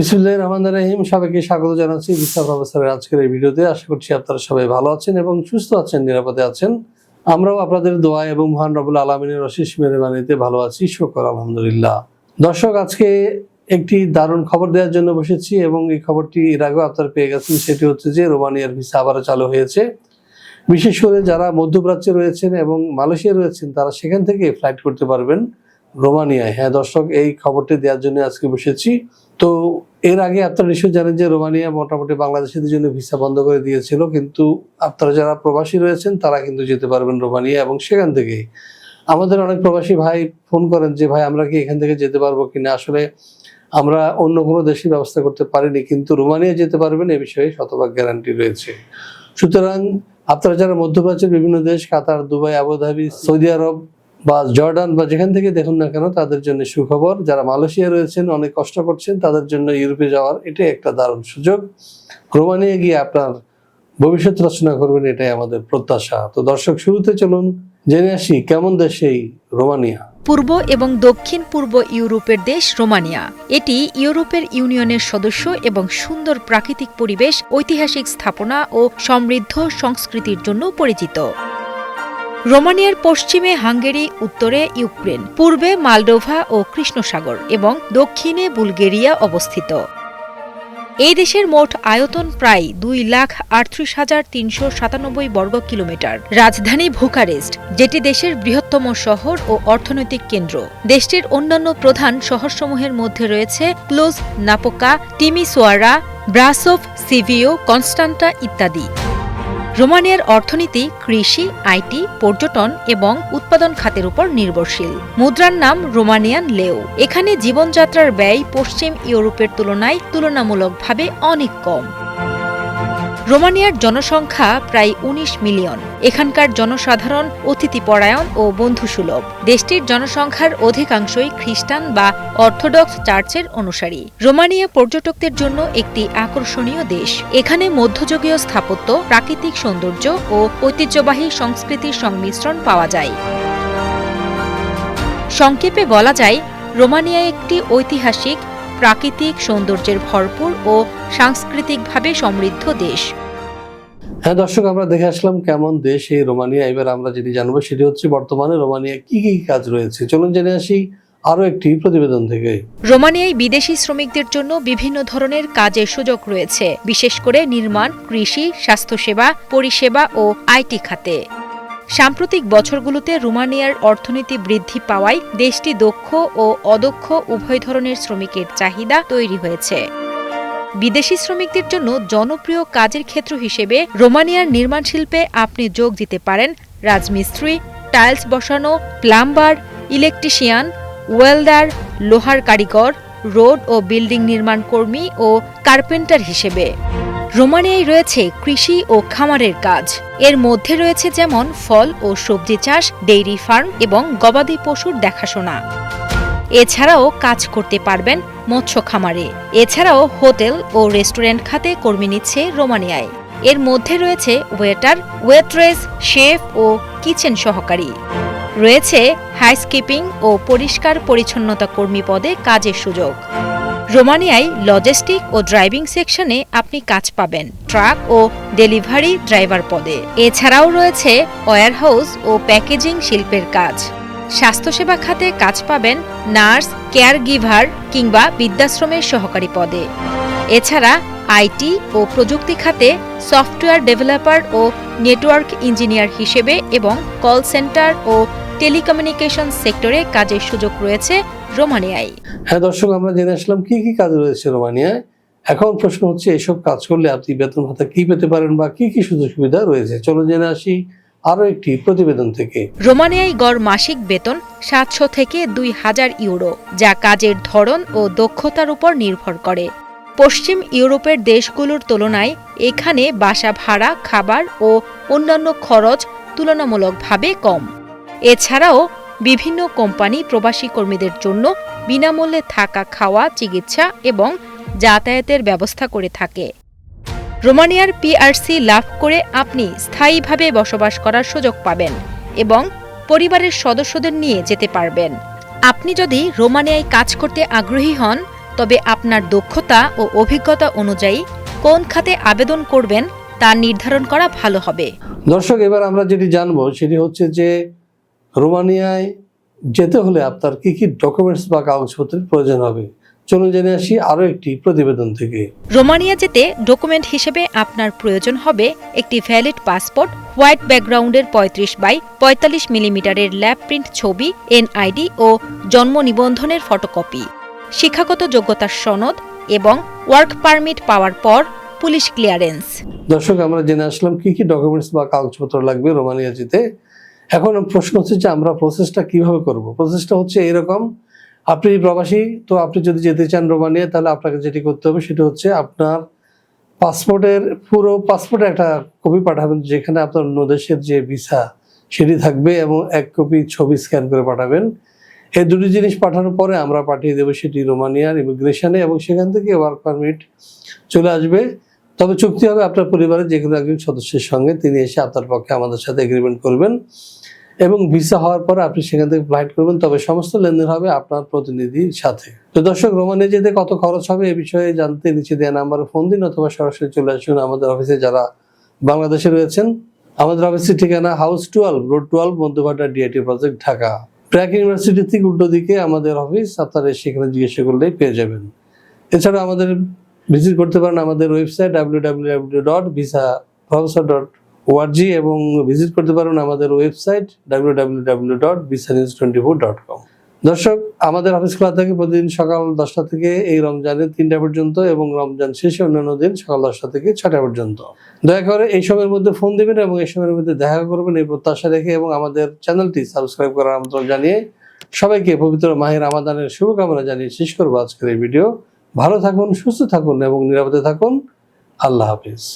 বিসমুল্লাহ রহমান রহিম। সবাইকে স্বাগত জানাচ্ছি বিস্তার প্রফেসরের আজকের এই ভিডিওতে। আশা করছি আপনারা সবাই ভালো আছেন এবং সুস্থ আছেন, নিরাপদে আছেন। আমরাও আপনাদের দোয়া এবং মহান রবুল আলমিনের অশেষ মেহরবানিতে ভালো আছি। শকর, আলহামদুলিল্লাহ। দর্শক, আজকে একটি দারুণ খবর দেওয়ার জন্য বসেছি এবং এই খবরটি এর আগেও আপনারা পেয়ে গেছেন। সেটি হচ্ছে যে, রোমানিয়ার ভিসা আবারও চালু হয়েছে। বিশেষ করে যারা মধ্যপ্রাচ্যে রয়েছেন এবং মালয়েশিয়া রয়েছেন, তারা সেখান থেকে ফ্লাইট করতে পারবেন রোমানিয়ায়। হ্যাঁ দর্শক, এই খবরটি দেওয়ার জন্য আজকে বসেছি। তো এর আগে আপনারা নিশ্চয়ই জানেন যে রোমানিয়া মোটামুটি বাংলাদেশিদের জন্য ভিসা বন্ধ করে দিয়েছিল, কিন্তু আপনারা যারা প্রবাসী রয়েছেন, তারা কিন্তু যেতে পারবেন রোমানিয়া এবং সেখান থেকে আমাদের অনেক প্রবাসী ভাই ফোন করেন যে, ভাই, আমরা কি এখান থেকে যেতে পারব কিনা? আসলে আমরা অন্য কোনো দেশে ব্যবস্থা করতে পারিনি, কিন্তু রোমানিয়া যেতে পারবেন এ বিষয়ে শতভাগ গ্যারান্টি রয়েছে। সুতরাং আপনারা যারা মধ্যপ্রাচ্যের বিভিন্ন দেশ, Qatar, Dubai, Abu Dhabi, Saudi Arab বা জর্ডান বা যেখান থেকে দেখুন না কেন, তাদের জন্য সুখবর। যারা মালয়েশিয়া রয়েছেন, অনেক কষ্ট করছেন, তাদের জন্য ইউরোপে যাওয়ার এটাই একটা দারুণ সুযোগ। রোমানিয়া গিয়ে আপনার ভবিষ্যৎ রচনা করবেন, এটাই আমাদের প্রত্যাশা। তো দর্শক, শুরুতে চলুন জেনে আসি, কেমন দেশ এই রোমানিয়া? পূর্ব এবং দক্ষিণ পূর্ব ইউরোপের দেশ রোমানিয়া। এটি ইউরোপের ইউনিয়নের সদস্য এবং সুন্দর প্রাকৃতিক পরিবেশ, ঐতিহাসিক স্থাপনা ও সমৃদ্ধ সংস্কৃতির জন্য পরিচিত। রোমানিয়ার পশ্চিমে হাঙ্গেরি, উত্তরে ইউক্রেন, পূর্বে মালডোভা ও কৃষ্ণসাগর এবং দক্ষিণে বুলগেরিয়া অবস্থিত। এই দেশের মোট আয়তন প্রায় দুই লাখ আটত্রিশ হাজার তিনশো সাতানব্বই বর্গ কিলোমিটার। রাজধানী ভুকারেস্ট যেটি দেশের বৃহত্তম শহর ও অর্থনৈতিক কেন্দ্র। দেশটির অন্যান্য প্রধান শহরসমূহের মধ্যে রয়েছে ক্লোজ নাপোকা টিমিসোয়ারা ব্রাসোভ, সিভিও, কনস্টান্টা ইত্যাদি। রোমানিয়ার অর্থনীতি, কৃষি, আইটি, পর্যটন এবং উৎপাদন খাতের উপর নির্ভরশীল। মুদ্রার নাম রোমানিয়ান লেও। এখানে জীবনযাত্রার ব্যয় পশ্চিম ইউরোপের তুলনায় তুলনামূলকভাবে অনেক কম। রোমানিয়ার জনসংখ্যা প্রায় ১৯ মিলিয়ন। এখানকার জনসাধারণ অতিথিপরায়ণ ও বন্ধুসুলভ। দেশটির জনসংখ্যার অধিকাংশই খ্রিস্টান বা অর্থোডক্স চার্চের অনুসারী। রোমানিয়া পর্যটকদের জন্য একটি আকর্ষণীয় দেশ। এখানে মধ্যযুগীয় স্থাপত্য, প্রাকৃতিক সৌন্দর্য ও ঐতিহ্যবাহী সংস্কৃতির সংমিশ্রণ পাওয়া যায়। সংক্ষেপে বলা যায়, রোমানিয়া একটি ঐতিহাসিক, প্রাকৃতিক সৌন্দর্যের ভরপুর ও সাংস্কৃতিকভাবে সমৃদ্ধ দেশ। হ্যাঁ দর্শক, আমরা দেখে আসলাম কেমন দেশ এই রোমানিয়া। এবার আমরা যেটি জানব সেটি হচ্ছে বর্তমানে রোমানিয়া কি কি কাজ রয়েছে। চলুন জেনে আসি আরও একটি প্রতিবেদন থেকে। রোমানিয়ায় বিদেশি শ্রমিকদের জন্য বিভিন্ন ধরনের কাজের সুযোগ রয়েছে, বিশেষ করে নির্মাণ, কৃষি, স্বাস্থ্যসেবা, পরিষেবা ও আইটি খাতে। সাম্প্রতিক বছরগুলোতে রোমানিয়ার অর্থনীতি বৃদ্ধি পাওয়ায় দেশটি দক্ষ ও অদক্ষ উভয় ধরনের শ্রমিকের চাহিদা তৈরি হয়েছে। বিদেশি শ্রমিকদের জন্য জনপ্রিয় কাজের ক্ষেত্র হিসেবে রোমানিয়ার নির্মাণ শিল্পে আপনি যোগ দিতে পারেন রাজমিস্ত্রি, টাইলস বসানো, প্লাম্বার, ইলেকট্রিশিয়ান ওয়েলদার লোহার কারিগর, রোড ও বিল্ডিং নির্মাণ কর্মী ও কার্পেন্টার হিসেবে। রোমানিয়ায় রয়েছে কৃষি ও খামারের কাজ। এর মধ্যে রয়েছে যেমন ফল ও সবজি চাষ, ডেইরি ফার্ম এবং গবাদি পশুর দেখাশোনা। এছাড়াও কাজ করতে পারবেন মৎস্য খামারে। এছাড়াও হোটেল ও রেস্টুরেন্ট খাতে কর্মী নিচ্ছে রোমানিয়ায়। এর মধ্যে রয়েছে ওয়েটার, ওয়েট্রেস, শেফ ও কিচেন সহকারী। রয়েছে হাইস্কিপিং ও পরিষ্কার পরিচ্ছন্নতা কর্মী পদে কাজের সুযোগ। রোমানিয়ায় লজিস্টিক ও ড্রাইভিং সেকশনে আপনি কাজ পাবেন ট্রাক ও ডেলিভারি ড্রাইভার পদে। এছাড়াও রয়েছে ওয়্যারহাউস ও প্যাকেজিং শিল্পের কাজ। স্বাস্থ্যসেবা খাতে কাজ পাবেন নার্স কেয়ার গিভার কিংবা বৃদ্ধাশ্রমের সহকারী পদে। এছাড়া আইটি ও প্রযুক্তি খাতে সফটওয়্যার ডেভেলপার ও নেটওয়ার্ক ইঞ্জিনিয়ার হিসেবে এবং কল সেন্টার ও টেলিকমিউনিকেশন সেক্টরে কাজের সুযোগ রয়েছে রোমানিয়ায়। হ্যাঁ দর্শক, আমরা জেনে আসলাম কি কি কাজ রয়েছে রোমানিয়ায়। এখন প্রশ্ন হচ্ছে, এসব কাজ করলে আপনি বেতন ভাতা কি পেতে পারেন বা কি কি সুযোগ সুবিধা রয়েছে? চলো জেনে আসি। আরও একটি প্রতিবেদন থেকে। রোমানিয়ায় গড় মাসিক বেতন সাতশো থেকে দুই হাজার ইউরো, যা কাজের ধরন ও দক্ষতার উপর নির্ভর করে। পশ্চিম ইউরোপের দেশগুলোর তুলনায় এখানে বাসা ভাড়া, খাবার ও অন্যান্য খরচ তুলনামূলকভাবে কম। এছাড়াও বিভিন্ন কোম্পানি প্রবাসী কর্মীদের জন্য বিনামূল্যে থাকা খাওয়া, চিকিৎসা এবং যাতায়াতের ব্যবস্থা করে থাকে। রোমানিয়ার পিআরসি লাভ করে আপনি স্থায়ীভাবে বসবাস করার সুযোগ পাবেন এবং পরিবারের সদস্যদের নিয়ে যেতে পারবেন। আপনি যদি রোমানিয়ায় কাজ করতে আগ্রহী হন, তবে আপনার দক্ষতা ও অভিজ্ঞতা অনুযায়ী কোন খাতে আবেদন করবেন তা নির্ধারণ করা ভালো হবে। দর্শক, এবার আমরা যেটি জানব, সেটি হচ্ছে যে রোমানিয়ায় যেতে হলে আপনার কি কি ডকুমেন্টস বা কাগজপত্রের প্রয়োজন হবে? চলুন জেনে আসি আরও একটি প্রতিবেদন থেকে। রোমানিয়া যেতে ডকুমেন্ট হিসেবে আপনার প্রয়োজন হবে একটি ভ্যালিড পাসপোর্ট হোয়াইট ব্যাকগ্রাউন্ডের পঁয়ত্রিশ বাই পঁয়তাল্লিশ মিলিমিটারের ল্যাব প্রিন্ট ছবি এনআইডি ও জন্ম নিবন্ধনের ফটোকপি শিক্ষাগত যোগ্যতার সনদ এবং ওয়ার্ক পারমিট পাওয়ার পর পুলিশ ক্লিয়ারেন্স। দর্শক আমরা জেনে আসলাম কি কি ডকুমেন্টস বা কাগজপত্র লাগবে রোমানিয়া যেতে। এখন প্রশ্ন হচ্ছে যে আমরা প্রসেসটা কীভাবে করব? প্রসেসটা হচ্ছে এরকম আপনি প্রবাসী, তো আপনি যদি যেতে চান রোমানিয়া, তাহলে আপনাকে যেটি করতে হবে সেটা হচ্ছে আপনার পাসপোর্টের, পুরো পাসপোর্টে একটা কপি পাঠাবেন, যেখানে আপনার অন্য দেশের যে ভিসা সেটি থাকবে এবং এক কপি ছবি স্ক্যান করে পাঠাবেন। এই দুটি জিনিস পাঠানোর পরে আমরা পাঠিয়ে দেবো সেটি রোমানিয়ার ইমিগ্রেশনে এবং সেখান থেকে ওয়ার্ক পারমিট চলে আসবে। তবে চুক্তি হবে আপনার পরিবারের যে কোনো একজন সদস্যের সঙ্গে, তিনি এসে আপনার পক্ষে আমাদের সাথে এগ্রিমেন্ট করবেন। এবং ভিসা হওয়ার পর আপনি সেখান থেকে ফ্লাইট করবেন, তবে সমস্ত লেনদেন হবে আপনার প্রতিনিধির সাথে। তো দর্শক, রোমানে যেতে কত খরচ হবে এ বিষয়ে জানতে নিচে দেওয়া নাম্বারে ফোন দিন অথবা সরাসরি চলে আসুন আমাদের অফিসে যারা বাংলাদেশে রয়েছেন। আমাদের অফিসের ঠিকানা house twelve road twelve মধ্যভাটা DIT project Dhaka. BRAC University থেকে উল্টো দিকে আমাদের অফিস আপনারা সেখানে জিজ্ঞাসা করলেই পেয়ে যাবেন। এছাড়া আমাদের ভিজিট করতে পারেন আমাদের website W W W dot visa dot ORG এবং ভিজিট করতে পারেন আমাদের website W W W dot twenty four dot com দর্শক, আমাদের অফিস খোলা থাকে প্রতিদিন সকাল দশটা থেকে এই রমজানের তিনটা পর্যন্ত এবং রমজান শেষে অন্যান্য দিন সকাল দশটা থেকে ছটা পর্যন্ত। দয়া করে এই সময়ের মধ্যে ফোন দিবেন এবং এই সময়ের মধ্যে দেখা করবেন, এই প্রত্যাশা রেখে এবং আমাদের চ্যানেলটি সাবস্ক্রাইব করার আমন্ত্রণ জানিয়ে সবাইকে পবিত্র মাহির আমাদানের শুভকামনা জানিয়ে শেষ করব আজকের এই ভিডিও ভালো থাকুন, সুস্থ থাকুন এবং নিরাপদে থাকুন। আল্লাহ হাফিজ।